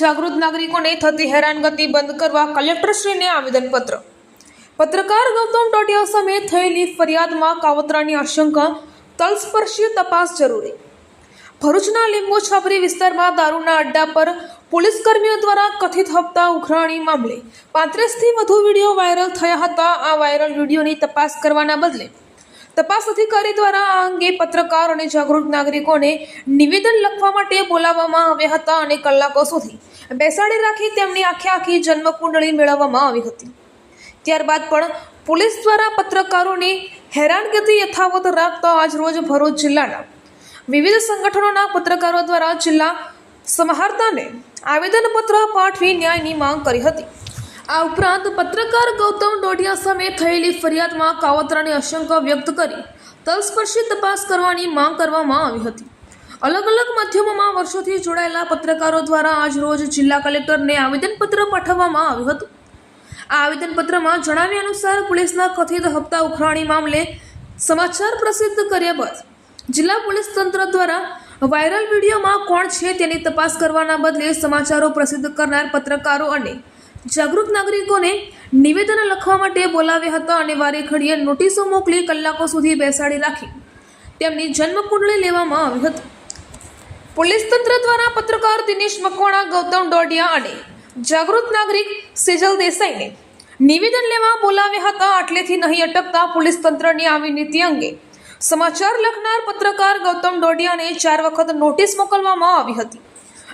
જાગૃત નાગરિકોને થતી હેરાનગતિ બંધ કરવા કલેક્ટરશ્રીને આવેદનપત્ર. પત્રકાર ગૌતમ ટોટિયા સામે થયેલી ફરિયાદમાં કાવતરાની આશંકા, તલસ્પર્શી તપાસ જરૂરી. ભરૂચના લીંબુ છાપરી વિસ્તારમાં દારૂના અડ્ડા પર પોલીસ કર્મીઓ દ્વારા કથિત હપ્તા ઉઘરાણી મામલે પાંત્રીસથી વધુ વીડિયો વાયરલ થયા હતા. આ વાયરલ વિડીયોની તપાસ કરવાના બદલે તપાસ અધિકારી દ્વારા આ અંગે પત્રકાર અને જાગૃત નાગરિકોને નિવેદન લખવા માટે બોલાવવામાં આવ્યા હતા અને કલાકો સુધી બેસાડી રાખી તેમની આખે આખી જન્મકુંડળી મેળવવામાં આવી હતી. ત્યારબાદ પણ પોલીસ દ્વારા પત્રકારોની હેરાનગતિ યથાવત રાખતા આજરોજ ભરૂચ જિલ્લાના વિવિધ સંગઠનોના પત્રકારો દ્વારા જિલ્લા સમાહર્તાને આવેદનપત્ર પાઠવી ન્યાયની માંગ કરી હતી. આ ઉપરાંત પત્રકાર ગૌતમ ડોડિયા સામે થયેલી ફરિયાદમાં કાવતરાની આશંકા વ્યક્ત કરી તલસ્પર્શી તપાસ કરવાની માંગ કરવામાં આવી હતી. અલગ અલગ માધ્યમોમાં વર્ષોથી જોડાયેલા પત્રકારો દ્વારા આજરોજ જિલ્લા કલેક્ટરને આવેદનપત્ર પાઠવવામાં આવ્યું હતું. આ આવેદનપત્રમાં જણાવ્યા અનુસાર પોલીસના કથિત હપ્તા ઉખરાણી મામલે સમાચાર પ્રસિદ્ધ કર્યા બાદ જિલ્લા પોલીસ તંત્ર દ્વારા વાયરલ વિડીયોમાં કોણ છે તેની તપાસ કરવાના બદલે સમાચારો પ્રસિદ્ધ કરનાર પત્રકારો અને જાગૃત નાગરિકોને નિવેદન લખવા માટે બોલાવ્યા હતા અને વારે ઘડીએ નોટિસો મોકલી કલાકો સુધી બેસાડી રાખી. તેમની જન્મકુંડળી લેવામાં આવી હતી. પોલીસ તંત્ર દ્વારા પત્રકાર દિનેશ મકવાણા, ગૌતમ ડોડિયા અને જાગૃત નાગરિક સેજલ દેસાઈને નિવેદન લેવા બોલાવ્યા હતા. આટલેથી નહીં અટકતા પોલીસ તંત્રની આવી નીતિ અંગે સમાચાર લખનાર પત્રકાર ગૌતમ ડોડિયાને ચાર વખત નોટિસ મોકલવામાં આવી હતી.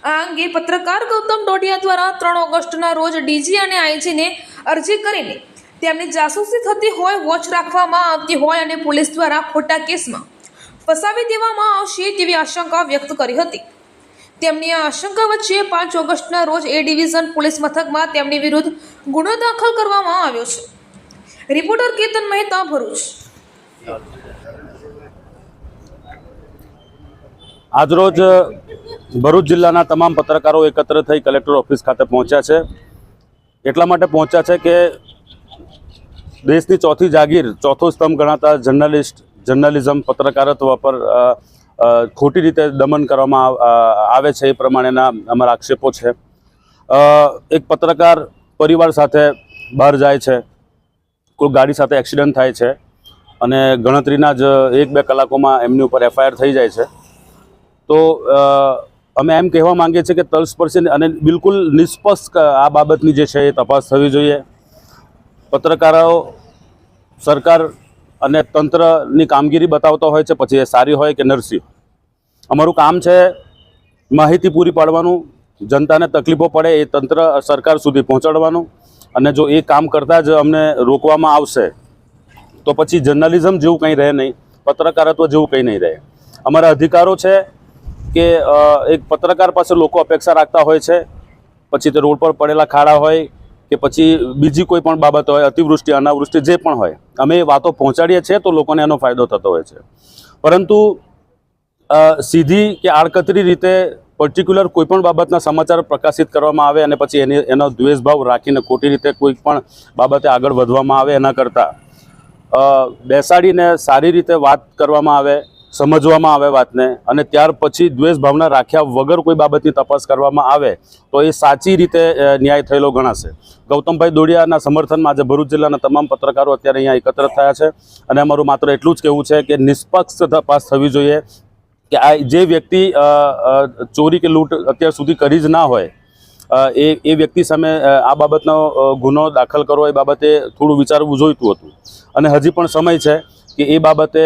આ અંગે પત્રકાર ગૌતમ ડોડિયા દ્વારા ત્રણ ઓગસ્ટના રોજ ડીજી અને આઈજીને અરજી કરીને તેમની જાસૂસી થતી હોય, વોચ રાખવામાં આવતી હોય અને પોલીસ દ્વારા ખોટા કેસમાં ફસાવી દેવામાં આવશે તેવી આશંકા વ્યક્ત કરી હતી. તેમની આશંકા વચ્ચે પાંચ ઓગસ્ટના રોજ એ ડિવિઝન પોલીસ મથકમાં તેમની વિરુદ્ધ ગુનો દાખલ કરવામાં આવ્યો છે. રિપોર્ટર કેતન મહેતા, ભરૂચ. આજરોજ ભરૂચ જિલ્લાના તમામ પત્રકારો એકત્ર થઈ કલેક્ટર ઓફિસ ખાતે પહોંચ્યા છે. એટલા માટે પહોંચ્યા છે કે દેશની ચોથી જાગીર, ચોથો સ્તંભ ગણાતા જર્નલિસ્ટ, જર્નલિઝમ પત્રકારત્વ પર ખોટી રીતે દમન કરવામાં આવે છે એ પ્રમાણેના અમારા આક્ષેપો છે. એક પત્રકાર પરિવાર સાથે બહાર જાય છે. કોઈ ગાડી સાથે એક્સિડન્ટ થાય છે અને ગણતરીના જ એક બે કલાકોમાં એમની ઉપર એફઆઈઆર થઈ જાય છે. તો અમે એમ કહેવા માંગીએ છીએ કે તલસ્પર્શી અને બિલકુલ નિષ્પક્ષ આ બાબતની જે છે એ તપાસ થવી જોઈએ. પત્રકારો સરકાર અને તંત્રની કામગીરી બતાવતા હોય છે, પછી એ સારી હોય કે નરસી અમારું કામ છે માહિતી પૂરી પાડવાનું, જનતાને તકલીફો પડે એ તંત્ર સરકાર સુધી પહોંચાડવાનું, અને જો એ કામ કરતાં જ અમને રોકવામાં આવશે, તો પછી જર્નલિઝમ જેવું કંઈ રહે નહીં, પત્રકારત્વ જેવું કંઈ નહીં રહે. અમારા અધિકારો છે કે એક પત્રકાર પાસે લોકો અપેક્ષા રાખતા હોય છે. પછી તે રોડ પર પડેલા ખાડા હોય કે પછી બીજી કોઈ પણ બાબત હોય, અતિવૃષ્ટિ, અનાવૃષ્ટિ, જે પણ હોય, અમે એ વાતો પહોંચાડીએ છીએ તો લોકોને એનો ફાયદો થતો હોય છે. પરંતુ સીધી કે આડકતરી રીતે પર્ટિક્યુલર કોઈ પણ બાબતના સમાચાર પ્રકાશિત કરવામાં આવે અને પછી એની, એનો દ્વેષભાવ રાખીને ખોટી રીતે કોઈ પણ બાબતે આગળ વધવામાં આવે એના કરતાં બેસાડીને સારી રીતે વાત કરવામાં આવે સમજવામાં આવે વાતને અને ત્યાર પછી દ્વેષ ભાવના રાખ્યા વગર કોઈ બાબતની તપાસ કરવામાં આવે, તો એ સાચી રીતે ન્યાય થયેલો ગણાશે. ગૌતમભાઈ દોડિયાના સમર્થનમાં આજે ભરૂચ જિલ્લાના તમામ પત્રકારો અત્યારે અહીંયા એકત્ર થયા છે અને અમારું માત્ર એટલું જ કહેવું છે કે નિષ્પક્ષ તપાસ થવી જોઈએ કે આ જે વ્યક્તિ ચોરી કે લૂંટ અત્યાર સુધી કરી જ ના હોય એ એ વ્યક્તિ સામે આ બાબતનો ગુનો દાખલ કરવો એ બાબતે થોડું વિચારવું જોઈતું હતું. અને હજી પણ સમય છે કે એ બાબતે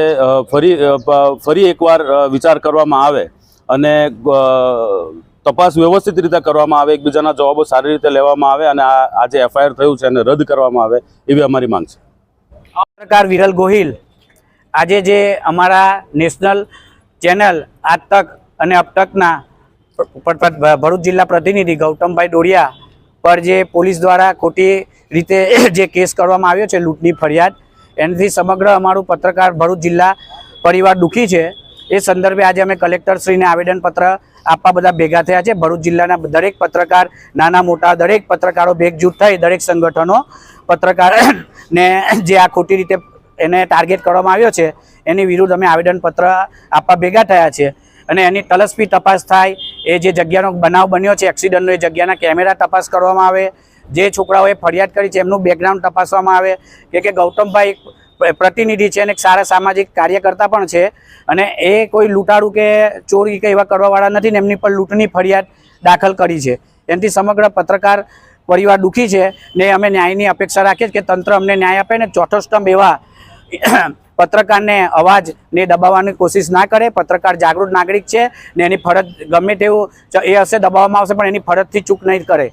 ફરી ફરી એકવાર વિચાર કરવામાં આવે અને તપાસ વ્યવસ્થિત રીતે કરવામાં આવે, એકબીજાના જવાબો સારી રીતે લેવામાં આવે અને આ જે એફઆઈઆર થયું છે એને રદ કરવામાં આવે, એવી અમારી માંગ છે. પત્રકાર વિરલ ગોહિલ આજે જે અમારા નેશનલ ચેનલ આજ તક અને અબ તકના ભરૂચ જિલ્લા પ્રતિનિધિ ગૌતમભાઈ ડોડિયા પર જે પોલીસ દ્વારા ખોટી રીતે જે કેસ કરવામાં આવ્યો છે, લૂંટની ફરિયાદ એનાથી સમગ્ર અમારું પત્રકાર ભરૂચ જિલ્લા પરિવાર દુઃખી છે. એ સંદર્ભે આજે અમે કલેક્ટરશ્રીને આવેદનપત્ર આપવા બધા ભેગા થયા છે. ભરૂચ જિલ્લાના દરેક પત્રકાર, નાના મોટા દરેક પત્રકારો ભેગજૂથ થઈ દરેક સંગઠનો પત્રકાર ને જે આ ખોટી રીતે એને ટાર્ગેટ કરવામાં આવ્યો છે, એની વિરુદ્ધ અમે આવેદનપત્ર આપવા ભેગા થયા છે. અને એની તલસ્પી તપાસ થાય, એ જે જગ્યાનો બનાવ બન્યો છે, એક્સિડન્ટનો એ જગ્યાના કેમેરા તપાસ કરવામાં આવે જે છોકરાઓએ ફરિયાદ કરી છે, એમનું બેકગ્રાઉન્ડ તપાસવામાં આવે કે કે ગૌતમભાઈ પ્રતિનિધિ છે અને એક સારા સામાજિક કાર્યકર્તા પણ છે અને એ કોઈ લૂંટાડું કે ચોરી કે એવા કરવાવાળા નથી ને એમની પર લૂંટની ફરિયાદ દાખલ કરી છે. એનાથી સમગ્ર પત્રકાર પરિવાર દુઃખી છે ને અમે ન્યાયની અપેક્ષા રાખીએ કે તંત્ર અમને ન્યાય આપે ને ચોથો સ્તંભ એવા પત્રકારને અવાજને દબાવવાની કોશિશ ના કરે. પત્રકાર જાગૃત નાગરિક છે ને એની ફરજ ગમે તેવું એ હશે, દબાવવામાં આવશે પણ એની ફરજથી ચૂક નહીં કરે.